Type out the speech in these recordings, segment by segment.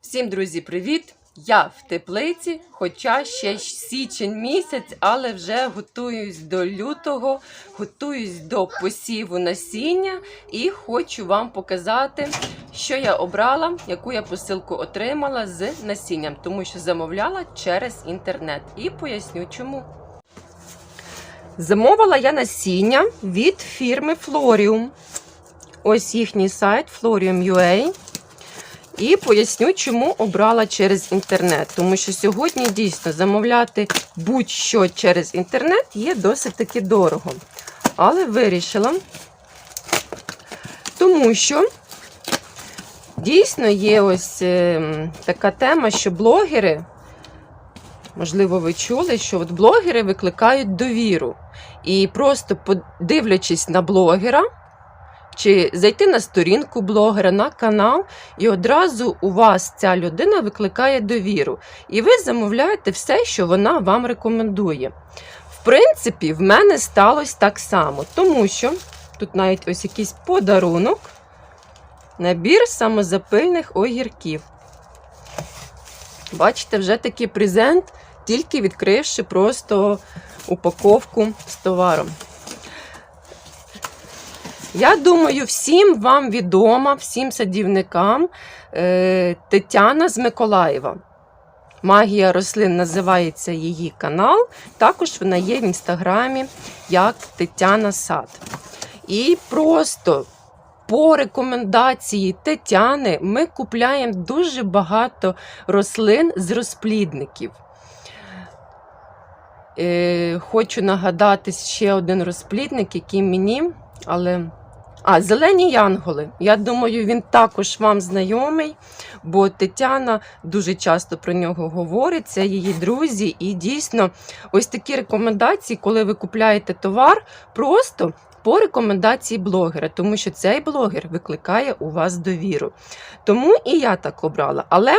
Всім, друзі, привіт! Я в теплиці, хоча ще січень місяць, але вже готуюсь до лютого, готуюсь до посіву насіння і хочу вам показати, що я обрала, яку я посилку отримала з насінням, тому що замовляла через інтернет. І поясню чому. Замовила я насіння від фірми Florium. Ось їхній сайт Florium.ua. І поясню, чому обрала через інтернет. Тому що сьогодні дійсно замовляти будь-що через інтернет є досить таки дорого. Але вирішила, тому що дійсно є ось е, така тема, що блогери, можливо, ви чули, що от блогери викликають довіру. І просто подивлячись на блогера, чи зайти на сторінку блогера, на канал, і одразу у вас ця людина викликає довіру. І ви замовляєте все, що вона вам рекомендує. В принципі, в мене сталося так само, тому що тут навіть ось якийсь подарунок, набір самозапильних огірків. Бачите, вже такий презент, тільки відкривши просто упаковку з товаром. Я думаю, всім вам відома, всім садівникам е, Тетяна з Миколаєва. Магія рослин називається її канал. Також вона є в інстаграмі як Тетяна Сад. І просто по рекомендації Тетяни ми купляємо дуже багато рослин з розплідників. Е, Хочу нагадати ще один розплідник, який мені, але. А, зелені янголи. Я думаю, він також вам знайомий, бо Тетяна дуже часто про нього говорить, це її друзі. І дійсно, ось такі рекомендації, коли ви купляєте товар, просто по рекомендації блогера, тому що цей блогер викликає у вас довіру. Тому і я так обрала. Але.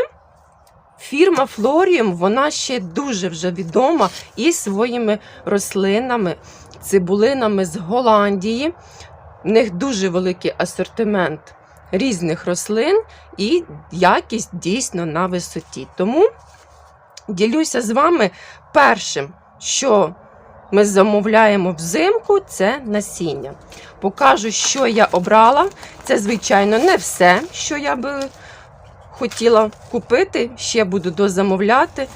Фірма Florium, вона ще дуже вже відома і своїми рослинами, цибулинами з Голландії. В них дуже великий асортимент різних рослин і якість дійсно на висоті. Тому ділюся з вами першим, що ми замовляємо взимку, це насіння. Покажу, що я обрала. Це, звичайно, не все, що я би хотіла купити, ще буду дозамовляти.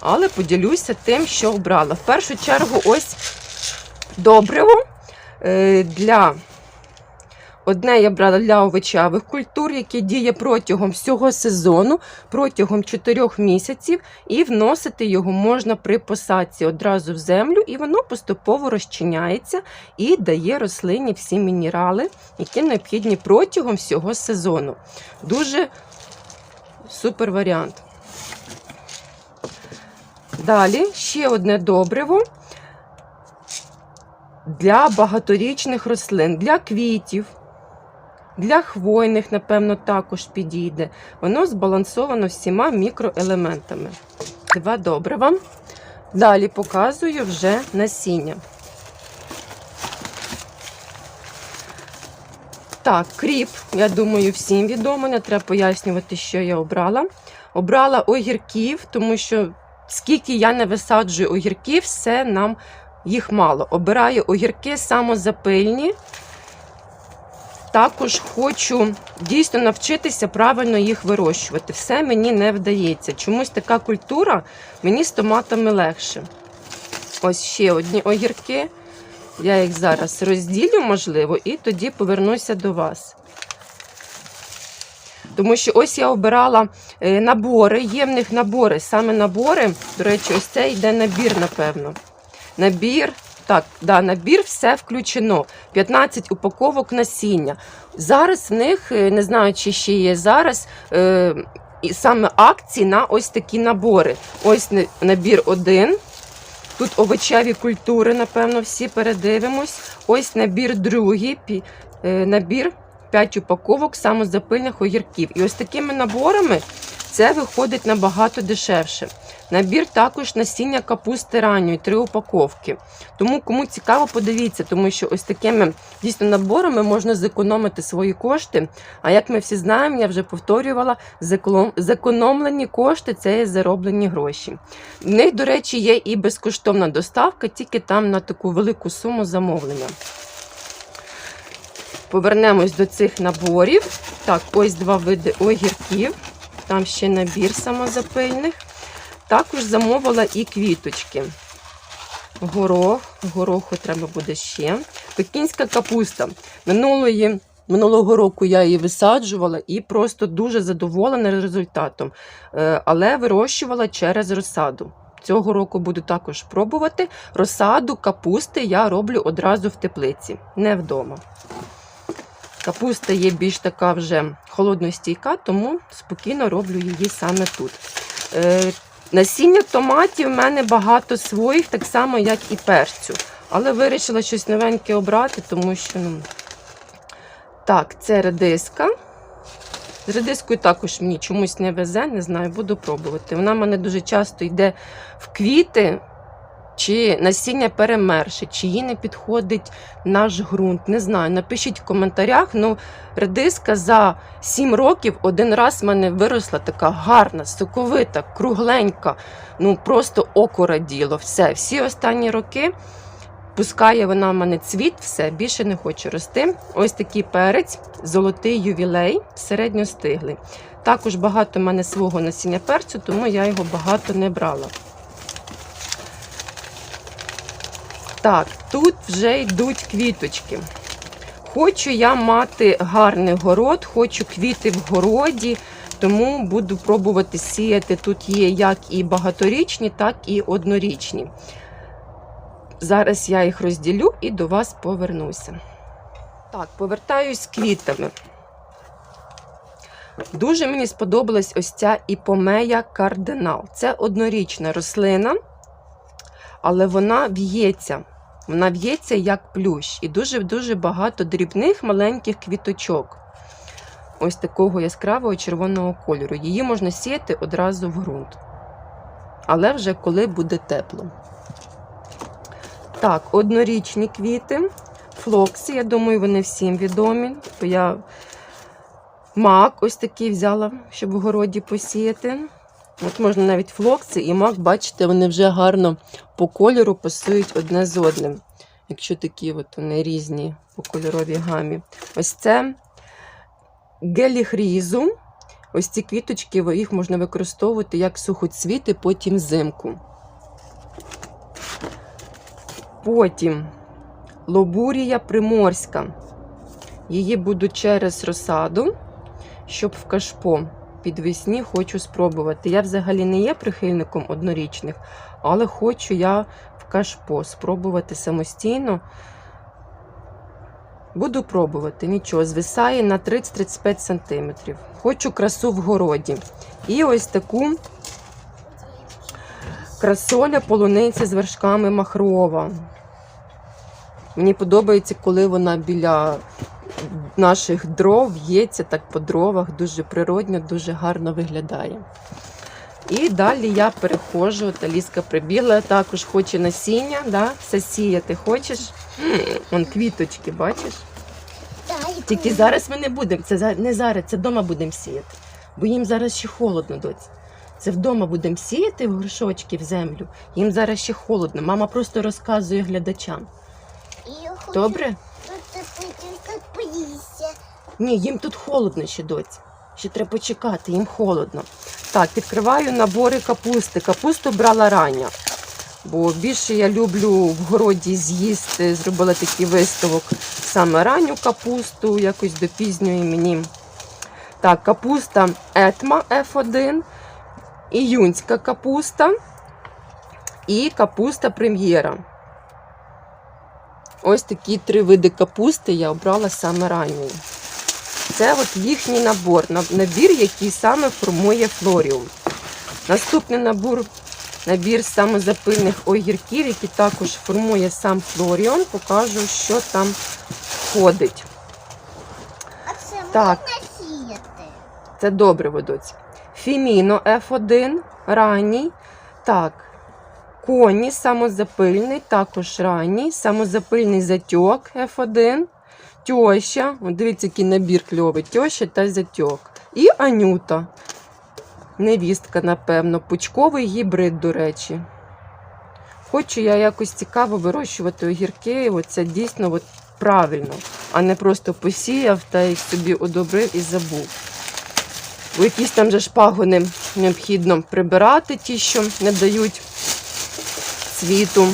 Але поділюся тим, що обрала. В першу чергу, ось добриво е, для одне я брала для овочевих культур, яке діє протягом всього сезону, протягом 4 місяців, і вносити його можна при посадці одразу в землю, і воно поступово розчиняється і дає рослині всі мінерали, які необхідні протягом всього сезону. Дуже супер варіант. Далі ще одне добриво для багаторічних рослин, для квітів, для хвойних, напевно, також підійде. Воно збалансовано всіма мікроелементами. Два добрива. Далі показую вже насіння. Так, кріп, я думаю, всім відомо, не треба пояснювати, що я обрала. Обрала огірків, тому що скільки я не висаджую огірків, все нам їх мало. Обираю огірки самозапильні. Також хочу дійсно навчитися правильно їх вирощувати. Все мені не вдається. Чомусь така культура мені з томатами легше. Ось ще одні огірки. Я їх зараз розділю, можливо, і тоді повернуся до вас. Тому що ось я обирала е, набори, є в них набори, саме набори. До речі, ось це йде набір, напевно. Набір, так, да, набір все включено. 15 упаковок насіння. Зараз в них, е, не знаю, чи ще є зараз. Е, саме акції на ось такі набори. Ось набір один. Тут овочеві культури, напевно, всі передивимось. Ось набір другий, е, набір 5 упаковок самозапильних огірків. І ось такими наборами це виходить набагато дешевше. Набір також насіння капусти ранньої, три упаковки. Тому кому цікаво, подивіться, тому що ось такими дійсно наборами можна зекономити свої кошти. А як ми всі знаємо, я вже повторювала, зекономлені кошти це є зароблені гроші. В них, до речі, є і безкоштовна доставка, тільки там на таку велику суму замовлення. Повернемось до цих наборів. Так, ось два види огірків. Там ще набір самозапильних. Також замовила і квіточки. Горох, гороху треба буде ще. Пекінська капуста. Минулої, минулого року я її висаджувала і просто дуже задоволена результатом. Е, Але вирощувала через розсаду. Цього року буду також пробувати. Розсаду капусти я роблю одразу в теплиці, не вдома. Капуста є більш така вже холодностійка, тому спокійно роблю її саме тут. Насіння томатів в мене багато своїх, так само, як і перцю. Але вирішила щось новеньке обрати, тому що. Ну... Так, це редиска. З редискою також мені чомусь не везе, не знаю, буду пробувати. Вона в мене дуже часто йде в квіти, чи насіння перемерше, чи їй не підходить наш ґрунт. Не знаю. Напишіть в коментарях. Ну, редиска за 7 років один раз в мене виросла така гарна, соковита, кругленька. Ну просто око раділо. Все. Всі останні роки пускає вона в мене цвіт, все, більше не хочу рости. Ось такий перець, золотий ювілей, середньостиглий. Також багато в мене свого насіння перцю, тому я його багато не брала. Так, тут вже йдуть квіточки. Хочу я мати гарний город, хочу квіти в городі, тому буду пробувати сіяти. Тут є як і багаторічні, так і однорічні. Зараз я їх розділю і до вас повернуся. Так, повертаюсь з квітами. Дуже мені сподобалась ось ця іпомея кардинал. Це однорічна рослина, але вона в'ється. Вона в'ється як плющ. І дуже-дуже багато дрібних маленьких квіточок. Ось такого яскравого червоного кольору. Її можна сіяти одразу в ґрунт. Але вже коли буде тепло. Так, однорічні квіти. Флокси, я думаю, вони всім відомі. Я мак ось такий взяла, щоб в городі посіяти. От можна навіть флокси і мак, бачите, вони вже гарно по кольору пасують одне з одним. Якщо такі от вони різні по кольоровій гамі. Ось це геліхрізу. Ось ці квіточки, їх можна використовувати як сухоцвіти, потім взимку. Потім лобурія приморська. Її буду через розсаду, щоб в кашпо підвесні хочу спробувати. Я взагалі не є прихильником однорічних, але хочу я в кашпо спробувати самостійно. Буду пробувати, нічого, звисає на 30-35 см. Хочу красу в городі. І ось таку красоля полуниця з вершками махрова. Мені подобається, коли вона біля наших дров в'ється так по дровах, дуже природньо, дуже гарно виглядає. І далі я переходжу, от Аліска прибігла, також хоче насіння, да? все сіяти хочеш. Вон квіточки, бачиш? Тільки зараз ми не будемо, це не зараз, це вдома будемо сіяти. Бо їм зараз ще холодно, доць. Це вдома будемо сіяти в горшочки в землю. Їм зараз ще холодно. Мама просто розказує глядачам. Добре? Ні, їм тут холодно ще доць. Ще треба почекати, їм холодно. Так, відкриваю набори капусти. Капусту брала рання. Бо більше я люблю в городі з'їсти. Зробила такий виставок саме ранню капусту, якось до пізньої мені. Так, капуста Етма F1, іюнська капуста і капуста прем'єра. Ось такі три види капусти я обрала саме ранньої. Це от їхній набор, набір, який саме формує флоріум. Наступний набор, набір самозапильних огірків, який також формує сам флоріон. Покажу, що там входить. А це Так. можна сіяти? Це добре ведуть. Фіміно F1 ранній. Так. Коні, самозапильний, також ранній, самозапильний затьок F1, тьоща. Дивіться, який набір кльовий. Тьоща та затьок. І Анюта. Невістка, напевно, пучковий гібрид, до речі. Хочу я якось цікаво вирощувати огірки. Оце дійсно от правильно, а не просто посіяв та й собі одобрив і забув. Бо якісь там же шпагони необхідно прибирати, ті, що не дають цвіту.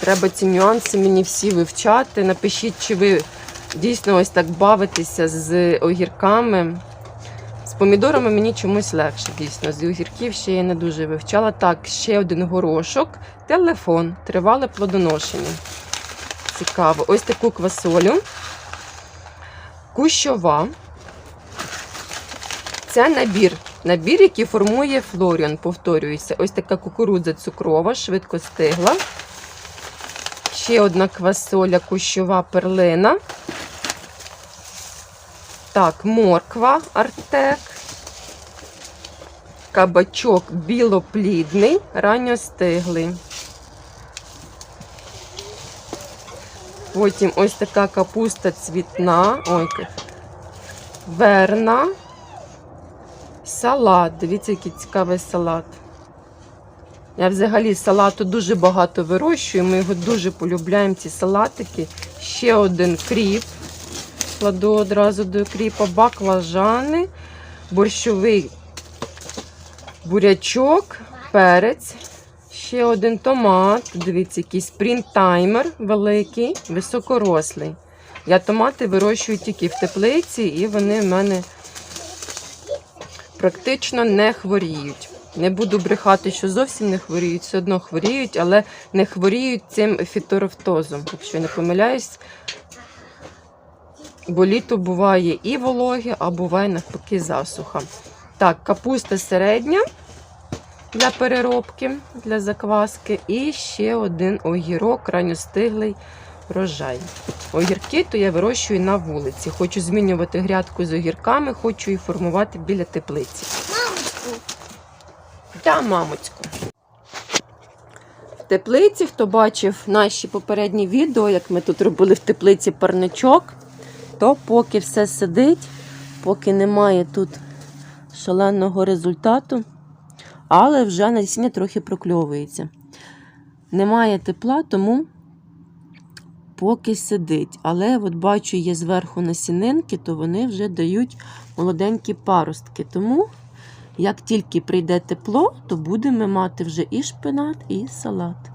Треба ці нюанси мені всі вивчати. Напишіть, чи ви дійсно ось так бавитеся з огірками. З помідорами мені чомусь легше, дійсно. З огірків ще я не дуже вивчала. Так, ще один горошок, телефон, тривале плодоношення. Цікаво. Ось таку квасолю. Кущова. Це набір. Набір, який формує флоріон, повторююся. Ось така кукурудза цукрова, швидко стигла. Ще одна квасоля кущова перлина. Так, морква артек. Кабачок білоплідний, ранньостиглий. Потім ось така капуста цвітна. Ой, верна. Салат. Дивіться, який цікавий салат. Я взагалі салату дуже багато вирощую. Ми його дуже полюбляємо, ці салатики. Ще один кріп. Кладу одразу до кріпа, баклажани, борщовий бурячок, перець. Ще один томат. Дивіться, який спрінтаймер великий, високорослий. Я томати вирощую тільки в теплиці, і вони в мене практично не хворіють. Не буду брехати, що зовсім не хворіють, все одно хворіють, але не хворіють цим фіторовтозом, якщо я не помиляюсь. Бо літо буває і вологе, а буває навпаки засуха. Так, капуста середня для переробки, для закваски. І ще один огірок, ранньостиглий врожай. Огірки то я вирощую на вулиці. Хочу змінювати грядку з огірками, хочу її формувати біля теплиці. Мамочку. Та, мамочку. В теплиці, хто бачив наші попередні відео, як ми тут робили в теплиці парничок, то поки все сидить, поки немає тут шаленого результату, але вже насіння трохи прокльовується. Немає тепла, тому поки сидить. Але от бачу, є зверху насінинки, то вони вже дають молоденькі паростки. Тому як тільки прийде тепло, то будемо мати вже і шпинат, і салат.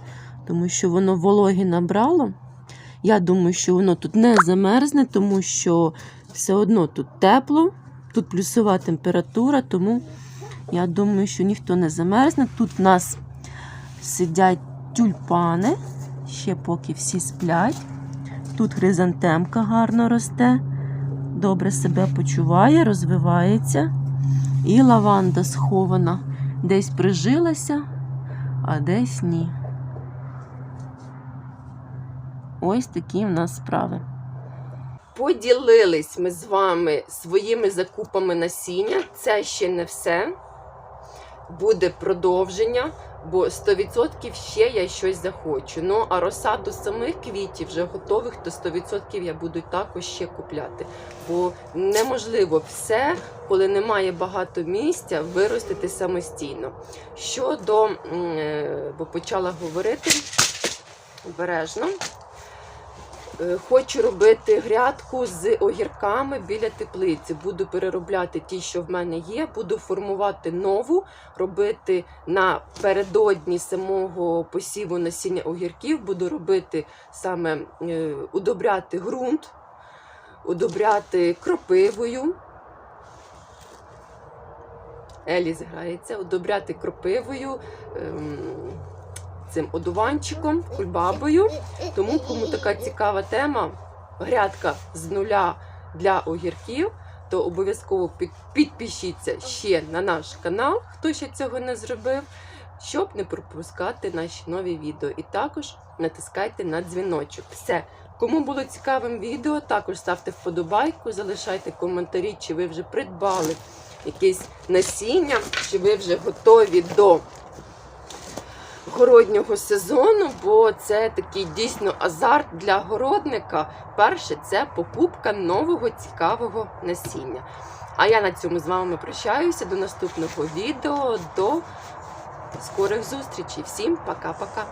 Тому що воно вологи набрало. Я думаю, що воно тут не замерзне, тому що все одно тут тепло, тут плюсова температура, тому я думаю, що ніхто не замерзне. Тут в нас сидять тюльпани, ще поки всі сплять. Тут хризантемка гарно росте, добре себе почуває, розвивається. І лаванда схована. Десь прижилася, а десь ні. Ось такі в нас справи. Поділились ми з вами своїми закупами насіння. Це ще не все. Буде продовження, бо 100% ще я щось захочу. Ну, а розсаду самих квітів вже готових, то 100% я буду також ще купляти. Бо неможливо все, коли немає багато місця, виростити самостійно. Щодо, е, бо почала говорити обережно. Е, Хочу робити грядку з огірками біля теплиці. Буду переробляти ті, що в мене є. Буду формувати нову, робити напередодні самого посіву насіння огірків. Буду робити саме е, удобряти ґрунт, удобряти кропивою. Елі зграється, удобряти кропивою. Цим одуванчиком, кульбабою. Тому, кому така цікава тема, грядка з нуля для огірків, то обов'язково підпишіться ще на наш канал, хто ще цього не зробив, щоб не пропускати наші нові відео. І також натискайте на дзвіночок. Все. Кому було цікавим відео, також ставте вподобайку, залишайте коментарі, чи ви вже придбали якесь насіння, чи ви вже готові до городнього сезону, бо це такий дійсно азарт для городника. Перше це покупка нового цікавого насіння. А я на цьому з вами прощаюся до наступного відео. До скорих зустрічей. Всім пока-пока.